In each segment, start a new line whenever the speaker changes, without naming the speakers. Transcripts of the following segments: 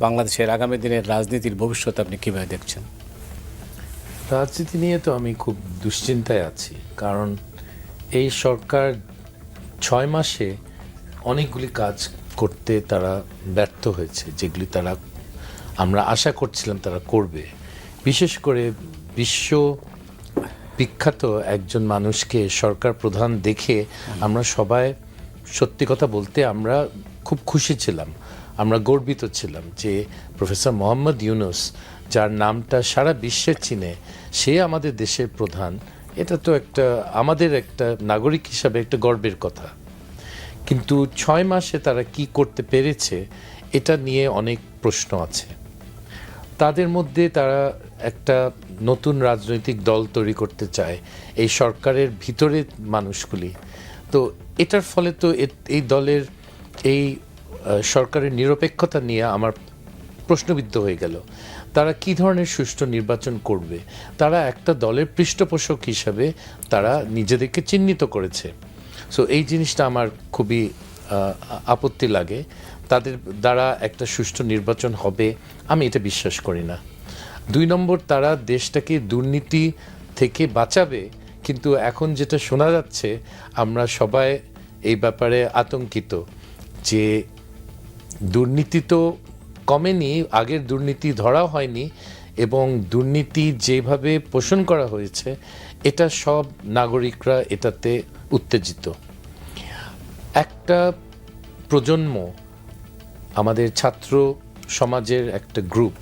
বাংলাদেশের আগামী দিনের রাজনীতির ভবিষ্যৎ আপনি কীভাবে দেখছেন?
রাজনীতি নিয়ে তো আমি খুব দুশ্চিন্তায় আছি। কারণ এই সরকার ছয় মাসে অনেকগুলি কাজ করতে তারা ব্যর্থ হয়েছে, যেগুলি তারা আমরা আশা করছিলাম তারা করবে। বিশেষ করে বিশ্ব বিখ্যাত একজন মানুষকে সরকার প্রধান দেখে আমরা সবাই সত্যি কথা বলতে আমরা খুব খুশি ছিলাম। আমরা গর্বিত ছিলাম যে প্রফেসর মোহাম্মদ ইউনুস, যার নামটা সারা বিশ্বের চিনে, সে আমাদের দেশের প্রধান। এটা তো একটা, আমাদের একটা নাগরিক হিসাবে একটা গর্বের কথা। কিন্তু ছয় মাসে তারা কি করতে পেরেছে, এটা নিয়ে অনেক প্রশ্ন আছে। তাদের মধ্যে তারা একটা নতুন রাজনৈতিক দল তৈরি করতে চায়, এই সরকারের ভিতরে মানুষগুলি। তো এটার ফলে তো এই দলের এই সরকারের নিরপেক্ষতা নিয়ে আমার প্রশ্নবিদ্ধ হয়ে গেল। তারা কি ধরনের সুষ্ঠু নির্বাচন করবে? তারা একটা দলের পৃষ্ঠপোষক হিসাবে তারা নিজেদেরকে চিহ্নিত করেছে। সো এই জিনিসটা আমার খুবই আপত্তি লাগে। তাদের দ্বারা একটা সুষ্ঠু নির্বাচন হবে, আমি এটা বিশ্বাস করি না। দুই নম্বর, তারা দেশটাকে দুর্নীতি থেকে বাঁচাবে, কিন্তু এখন যেটা শোনা যাচ্ছে, আমরা সবাই এই ব্যাপারে আতঙ্কিত যে দুর্নীতি তো কমেনি, আগের দুর্নীতি ধরা হয়নি, এবং দুর্নীতি যেভাবে পোষণ করা হয়েছে, এটা সব নাগরিকরা এটাতে উত্তেজিত। একটা প্রজন্ম, আমাদের ছাত্র সমাজের একটা গ্রুপ,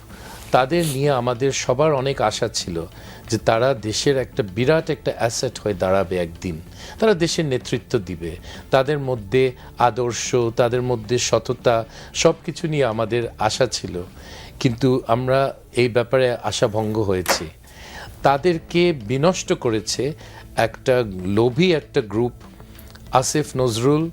তাদের নিয়ে আমাদের সবার অনেক আশা ছিল। যে তারা দেশের একটা বিরাট একটা অ্যাসেট হয়ে দাঁড়াবে একদিন। তারা দেশের নেতৃত্ব দিবে। তাদের মধ্যে আদর্শ, তাদের মধ্যে সততা সব কিছু নিয়ে আমাদের আশা ছিল। কিন্তু আমরা এই ব্যাপারে আশাভঙ্গ হয়েছি। তাদেরকে বিনষ্ট করেছে একটা লোভী একটা গ্রুপ আসিফ নজরুল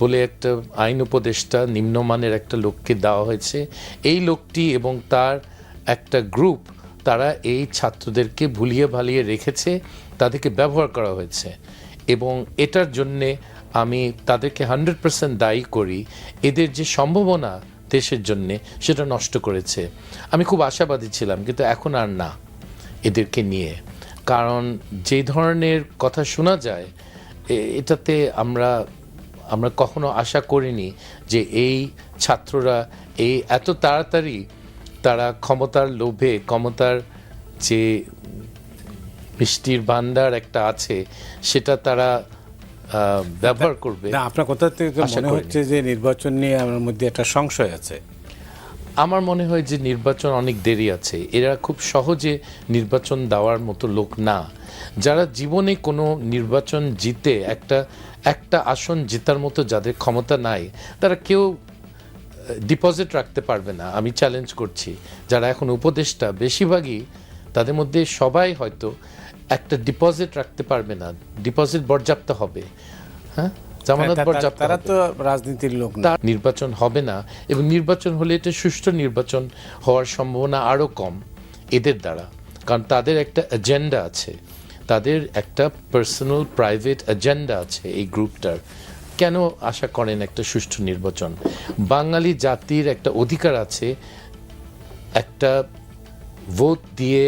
বলে একটা আইন উপদেষ্টা নিম্নমানের একটা লোককে দেওয়া হয়েছে। এই লোকটি এবং তার একটা গ্রুপ তারা এই ছাত্রদেরকে ভুলিয়ে ভালিয়ে রেখেছে, তাদেরকে ব্যবহার করা হয়েছে। এবং এটার জন্যে আমি তাদেরকে হান্ড্রেড পার্সেন্ট দায়ী করি। এদের যে সম্ভাবনা দেশের জন্যে, সেটা নষ্ট করেছে। আমি খুব আশাবাদী ছিলাম, কিন্তু এখন আর না এদেরকে নিয়ে। কারণ যে ধরনের কথা শোনা যায় এটাতে আমরা আমরা কখনো আশা করিনি যে এই ছাত্ররা এই এত তাড়াতাড়ি তারা ক্ষমতার লোভে ক্ষমতার যে মিষ্টির ভান্ডার একটা আছে সেটা তারা ব্যবহার করবে।
না আপনার কথা থেকে মনে হচ্ছে যে নির্বাচন নিয়ে আমার মধ্যে একটা সংশয় আছে।
আমার মনে হয় যে নির্বাচন অনেক দেরি আছে। এরা খুব সহজে নির্বাচন দেওয়ার মতো লোক না। যারা জীবনে কোনো নির্বাচন জিতে একটা একটা আসন জেতার মতো যাদের ক্ষমতা নাই তারা কেউ ডিপোজিট রাখতে পারবে না। আমি চ্যালেঞ্জ করছি। যারা এখন উপদেষ্টা বেশিরভাগই তাদের মধ্যে সবাই হয়তো একটা ডিপোজিট রাখতে পারবে না। ডিপোজিট বরজাপ্ত হবে। হ্যাঁ? জামানত
তা- তারা তো রাজনীতির লোক না।
নির্বাচন হবে না এবং নির্বাচন হলে এটা সুষ্ঠু নির্বাচন হওয়ার সম্ভাবনা আরও কম এদের দ্বারা। কারণ তাদের একটা এজেন্ডা আছে। তাদের একটা পার্সোনাল প্রাইভেট এজেন্ডা আছে এই গ্রুপটার কেন আশা করেন একটা সুষ্ঠু নির্বাচন? বাঙালি জাতির একটা অধিকার আছে, একটা ভোট দিয়ে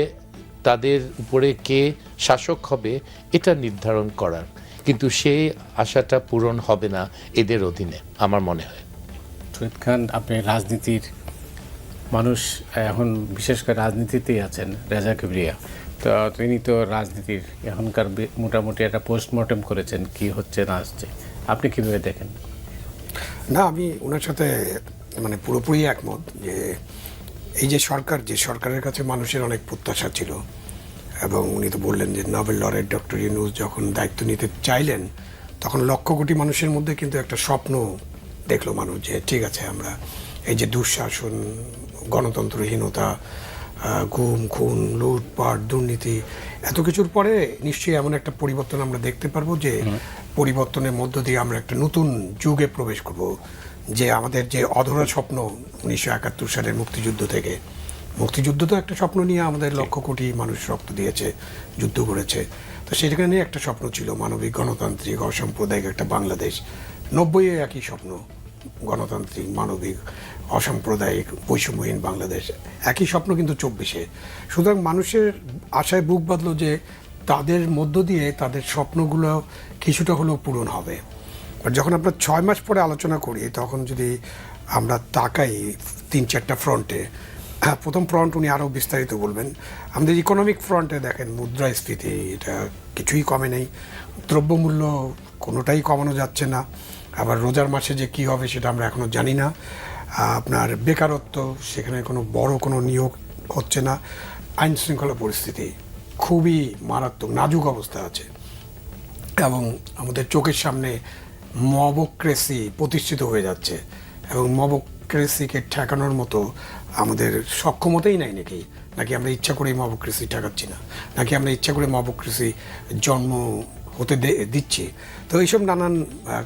তাদের উপরে কে শাসক হবে এটা নির্ধারণ করার। কিন্তু সেই আশাটা পূরণ হবে না এদের অধীনে, আমার মনে হয়।
শহীদ খান, আপনি রাজনীতির মানুষ, এখন বিশেষ করে রাজনীতিতেই আছেন, রেজা কিবরিয়া। তো তিনি তো রাজনীতির এখনকার মোটামুটি একটা পোস্টমর্টেম করেছেন, কি হচ্ছে না হচ্ছে। আপনি কীভাবে দেখেন?
না, আমি ওনার সাথে মানে পুরোপুরি একমত যে এই যে সরকার, যে সরকারের কাছে মানুষের অনেক প্রত্যাশা ছিল, এবং উনি তো বললেন যে নোবেল লরেট ডক্টর ইউনুস যখন দায়িত্ব নিতে চাইলেন, তখন লক্ষ কোটি মানুষের মধ্যে কিন্তু একটা স্বপ্ন দেখল মানুষ যে, ঠিক আছে, আমরা এই যে দুঃশাসন, গণতন্ত্রহীনতা গুম খুন লুটপাট দুর্নীতি এত কিছুর পরে নিশ্চয়ই এমন একটা পরিবর্তন আমরা দেখতে পারব যে পরিবর্তনের মধ্য দিয়ে আমরা একটা নতুন যুগে প্রবেশ করব যে আমাদের যে অধরা স্বপ্ন উনিশশো একাত্তর সালের মুক্তিযুদ্ধ থেকে। মুক্তিযুদ্ধ তো একটা স্বপ্ন নিয়ে আমাদের লক্ষ কোটি মানুষ রক্ত দিয়েছে যুদ্ধ করেছে। তো সেখানে একটা স্বপ্ন ছিল মানবিক গণতান্ত্রিক অসাম্প্রদায়িক একটা বাংলাদেশ। নব্বইয়ে একই স্বপ্ন। গণতান্ত্রিক মানবিক অসাম্প্রদায়িক বৈষম্যহীন বাংলাদেশ। একই স্বপ্ন কিন্তু চব্বিশে। সুতরাং মানুষের আশায় বুক বাঁধলো যে তাদের মধ্য দিয়ে তাদের স্বপ্নগুলো কিছুটা হলেও পূরণ হবে। যখন আমরা ছয় মাস পরে আলোচনা করি তখন যদি আমরা তাকাই তিন চারটা ফ্রন্টে হ্যাঁ, প্রথম ফ্রন্ট উনি আরও বিস্তারিত বলবেন। আমাদের ইকোনমিক ফ্রন্টে দেখেন মুদ্রাস্ফীতি এটা কিছুই কমে নেই। দ্রব্যমূল্য কোনোটাই কমানো যাচ্ছে না। আবার রোজার মাসে যে কী হবে সেটা আমরা এখনও জানি না। আপনার বেকারত্ব, সেখানে কোনো বড় কোনো নিয়োগ হচ্ছে না। আইন শৃঙ্খলা পরিস্থিতি খুবই মারাত্মক, নাজুক অবস্থা আছে। এবং আমাদের চোখের সামনে মবক্রেসি প্রতিষ্ঠিত হয়ে যাচ্ছে। এবং মবক্রেসিকে ঠেকানোর মতো আমাদের সক্ষমতাই নাই নাকি? নাকি আমরা ইচ্ছা করে মবক্রেসি ঠেকাচ্ছি না? নাকি আমরা ইচ্ছা করে মবক্রেসি জন্ম হতে দিচ্ছে। তো এইসব নানান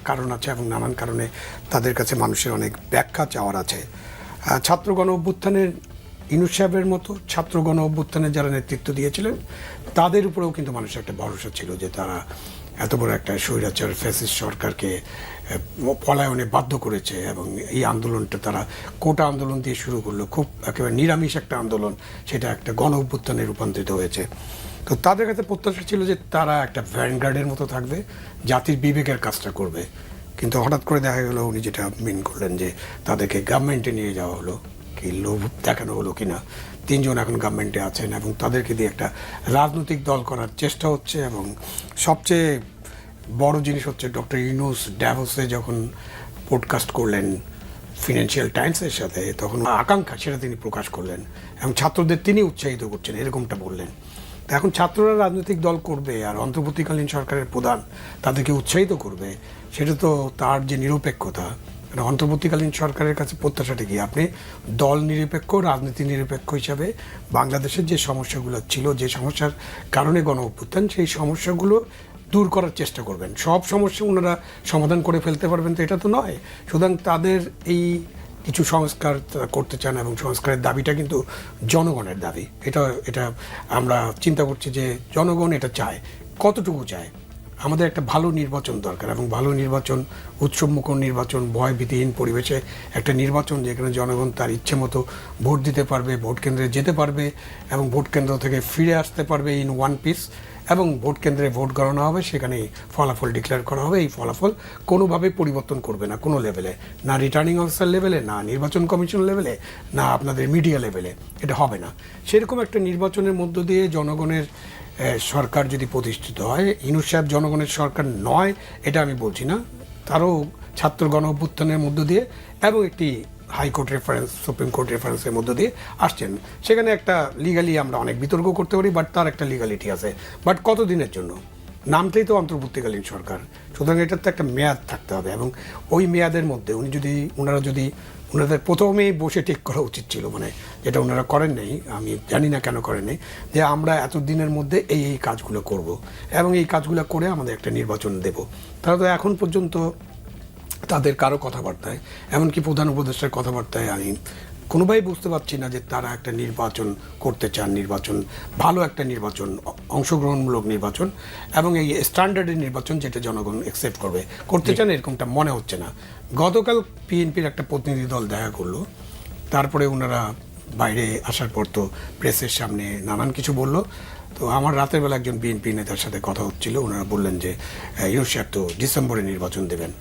কারণ আছে এবং নানান কারণে তাদের কাছে মানুষের অনেক ব্যাখ্যা চাওয়ার আছে। ছাত্রগণ ছাত্র গণ অভ্যুত্থানের, ইনুস সাহেবের মতো ছাত্রগণ অভ্যুত্থানের যারা নেতৃত্ব দিয়েছিলেন, তাদের উপরেও কিন্তু মানুষের একটা ভরসা ছিল যে তারা এত বড় একটা স্বৈরাচার ফ্যাসিস্ট সরকারকে পলায়নে বাধ্য করেছে এবং এই আন্দোলনটা তারা কোটা আন্দোলন দিয়ে শুরু করল। খুব একেবারে নিরামিষ একটা আন্দোলন, সেটা একটা গণ অভ্যুত্থানে রূপান্তরিত হয়েছে। তো তাদের কাছে প্রত্যাশা ছিল যে তারা একটা ভ্যানগার্ডের মতো থাকবে, জাতির বিবেকের কাজটা করবে। কিন্তু হঠাৎ করে দেখা গেল, উনি যেটা মিন করলেন যে তাদেরকে গভর্নমেন্টে নিয়ে যাওয়া হলো। কি লোভ দেখানো হলো কিনা? তিনজন এখন গভর্নমেন্টে আছেন এবং তাদেরকে দিয়ে একটা রাজনৈতিক দল করার চেষ্টা হচ্ছে এবং সবচেয়ে বড় জিনিস হচ্ছে ডক্টর ইউনুস ড্যাভোসে যখন পডকাস্ট করলেন ফিনান্সিয়াল টাইমসের সাথে, তখন আকাঙ্ক্ষা সেটা তিনি প্রকাশ করলেন এবং ছাত্রদের তিনি উৎসাহিত করছেন, এরকমটা বললেন। তা এখন ছাত্ররা রাজনৈতিক দল করবে আর অন্তর্বর্তীকালীন সরকারের প্রধান তাদেরকে উৎসাহিত করবে, সেটা তো তার যে নিরপেক্ষতা মানে অন্তর্বর্তীকালীন সরকারের কাছে প্রত্যাশাটা কি? আপনি দল নিরপেক্ষ, রাজনীতি নিরপেক্ষ হিসাবে বাংলাদেশের যে সমস্যাগুলো ছিল, যে সমস্যার কারণে গণ অভ্যুত্থান, সেই সমস্যাগুলো দূর করার চেষ্টা করবেন। সব সমস্যা ওনারা সমাধান করে ফেলতে পারবেন তো এটা তো নয়। সুতরাং তাদের এই কিছু সংস্কার করতে চান এবং সংস্কারের দাবিটা কিন্তু জনগণের দাবি। এটা এটা আমরা চিন্তা করছি যে জনগণ এটা চায়। কতটুকু চায়? আমাদের একটা ভালো নির্বাচন দরকার এবং ভালো নির্বাচন, উৎসবমুখর নির্বাচন ভয় ভয়ভীতিহীন পরিবেশে একটা নির্বাচন যেখানে জনগণ তার ইচ্ছে মতো ভোট দিতে পারবে, ভোট কেন্দ্রে যেতে পারবে এবং ভোট কেন্দ্র থেকে ফিরে আসতে পারবে ইন ওয়ান পিস এবং ভোট কেন্দ্রে ভোট গণনা হবে, সেখানে ফলাফল ডিক্লেয়ার করা হবে। এই ফলাফল কোনোভাবে পরিবর্তন করবে না কোনো লেভেলে। না রিটার্নিং অফিসার লেভেলে না নির্বাচন কমিশন লেভেলে না আপনাদের মিডিয়া লেভেলে এটা হবে না। সেরকম একটা নির্বাচনের মধ্য দিয়ে জনগণের সরকার যদি প্রতিষ্ঠিত হয়, ইনুস সাহেব জনগণের সরকার নয়, এটা আমি বলছি না। তারও ছাত্র গণ অভ্যুত্থানের মধ্য দিয়ে এবং একটি high court reference supreme court রেফারেন্সের মধ্য দিয়ে আসছেন। সেখানে একটা লিগালি আমরা অনেক বিতর্ক করতে পারি বাট তার একটা লিগালিটি আছে। বাট কত দিনের জন্য? নামটাই তো অন্তর্বর্তীকালীন সরকার। সুতরাং এটার তো একটা মেয়াদ থাকতে হবে এবং ওই মেয়াদের মধ্যে উনি যদি ওনারা যদি ওনাদের প্রথমেই বসে ঠিক করা উচিত ছিল মানে যেটা ওনারা করেন নাই, আমি জানি না কেন করেন নাই, যে আমরা এত দিনের মধ্যে এই এই কাজগুলো করব। এবং এই কাজগুলো করে আমাদের একটা নির্বাচন দেব। তারা তো এখন পর্যন্ত তাদের কারও কথাবার্তায় এমনকি প্রধান উপদেষ্টার কথাবার্তায় আমি কোনোভাবেই বুঝতে পারছি না যে তারা একটা নির্বাচন করতে চান নির্বাচন ভালো একটা নির্বাচন অংশগ্রহণমূলক নির্বাচন এবং এই স্ট্যান্ডার্ডের নির্বাচন যেটা জনগণ অ্যাকসেপ্ট করবে। করতে চান এরকমটা মনে হচ্ছে না। গতকাল পিএনপির একটা প্রতিনিধি দল দেখা করল। তারপরে ওনারা বাইরে আসার পর তো প্রেসের সামনে নানান কিছু বলল। তো আমার রাতের বেলা একজন বিএনপি নেতার সাথে কথা হচ্ছিল। ওনারা বললেন যে ইউনুস তো ডিসেম্বরে নির্বাচন দেবেন।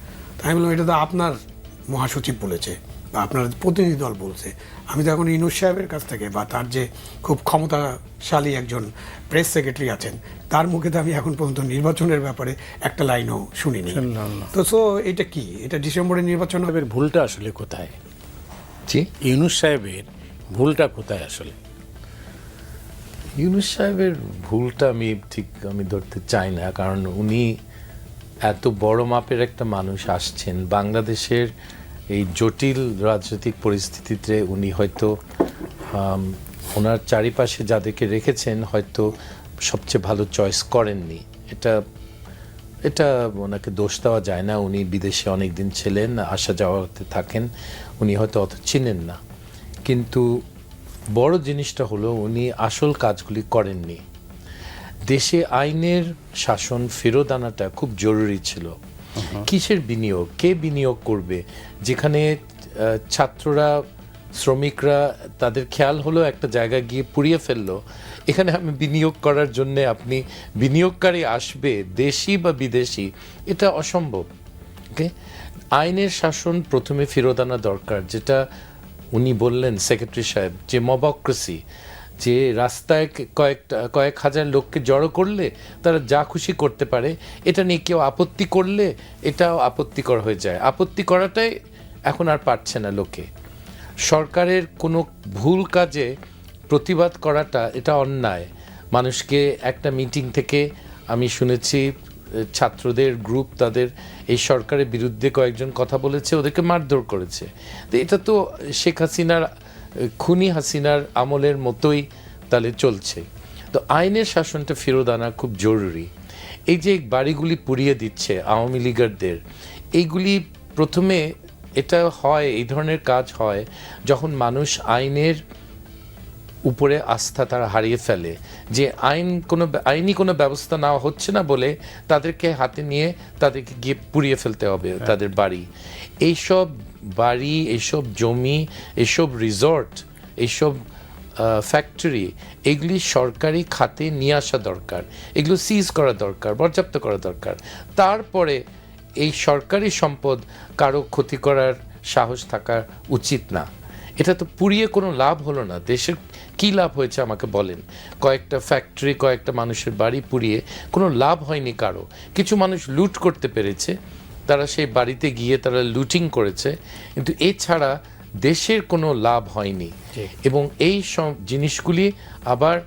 আমি বললাম এটা তো আপনার মহাসচিব বলেছে বা আপনার প্রতিনিধি দল বলছে। আমি তো এখন ইনুস সাহেবের কাছ থেকে বা তার যে খুব ক্ষমতাশালী একজন প্রেস সেক্রেটারি আছেন তার মুখে তো আমি এখন পর্যন্ত নির্বাচনের ব্যাপারে একটা লাইনও শুনিনি। তো সো এটা কি? এটা ডিসেম্বরে নির্বাচন হবে?
ভুলটা আসলে কোথায়?
জি?
ইউনুস সাহেবের ভুলটা কোথায় আসলে?
ইউনুস সাহেবের ভুলটা আমি ঠিক আমি ধরতে চাই না কারণ উনি এত বড় মাপের একটা মানুষ আসছেন। বাংলাদেশের এই জটিল রাজনৈতিক পরিস্থিতিতে উনি হয়তো ওনার চারিপাশে যাদেরকে রেখেছেন হয়তো সবচেয়ে ভালো চয়েস করেননি। এটা এটা ওনাকে দোষ দেওয়া যায় না। উনি বিদেশে অনেক দিন ছিলেন, আসা যাওয়াতে থাকেন। উনি হয়তো অত চিনেন না। কিন্তু বড় জিনিসটা হলো উনি আসল কাজগুলি করেননি। দেশে আইনের শাসন ফেরত আনাটা খুব জরুরি ছিল। কিসের বিনিয়োগ? কে বিনিয়োগ করবে? যেখানে ছাত্ররা শ্রমিকরা তাদের খেয়াল হলো একটা জায়গা গিয়ে পুড়িয়ে ফেলল। এখানে আমি বিনিয়োগ করার জন্য আপনি বিনিয়োগকারী আসবে দেশি বা বিদেশি এটা অসম্ভব। ওকে? আইনের শাসন প্রথমে ফেরত আনা দরকার যেটা উনি বললেন সেক্রেটারি সাহেব যে মবক্রেসি যে রাস্তায় কয়েকটা, কয়েক হাজার লোককে জড়ো করলে তারা যা খুশি করতে পারে, এটা নিয়ে কেউ আপত্তি করলে এটাও আপত্তিকর হয়ে যায়। আপত্তি করাটাই এখন আর পারছে না লোকে। সরকারের কোনো ভুল কাজে প্রতিবাদ করাটা এটা অন্যায়। মানুষকে একটা মিটিং থেকে আমি শুনেছি, ছাত্রদের গ্রুপ তাদের এই সরকারের বিরুদ্ধে কয়েকজন কথা বলেছে, ওদেরকে মারধর করেছে। তো এটা তো শেখ হাসিনার খুনি হাসিনার আমলের মতোই তাহলে চলছে। তো আইনের শাসনটা ফেরত আনা খুব জরুরি। এই যে বাড়িগুলি পুড়িয়ে দিচ্ছে আওয়ামী লীগারদের, এইগুলি প্রথমে এটা হয়, এই ধরনের কাজ হয় যখন মানুষ আইনের উপরে আস্থা তারা হারিয়ে ফেলে। যে আইন কোনো আইনি কোনো ব্যবস্থা নেওয়া হচ্ছে না বলে তাদেরকে হাতে নিয়ে তাদেরকে গিয়ে পুড়িয়ে ফেলতে হবে তাদের বাড়ি। এইসব বাড়ি এইসব জমি এইসব রিসর্ট এইসব ফ্যাক্টরি এগুলি সরকারি খাতে নিয়ে আসা দরকার। এগুলো সিজ করা দরকার পর্যাপ্ত করা দরকার। তারপরে এই সরকারি সম্পদ কারও ক্ষতি করার সাহস থাকা উচিত না। এটা তো পুড়িয়ে কোনো লাভ হলো না। দেশের কী লাভ হয়েছে আমাকে বলেন? কয়েকটা ফ্যাক্টরি কয়েকটা মানুষের বাড়ি পুড়িয়ে কোনো লাভ হয়নি কারও। কিছু মানুষ লুট করতে পেরেছে তারা সেই বাড়িতে গিয়ে তারা লুটিং করেছে কিন্তু এছাড়া দেশের কোনো লাভ হয়নি। এবং এই সব জিনিসগুলি আবার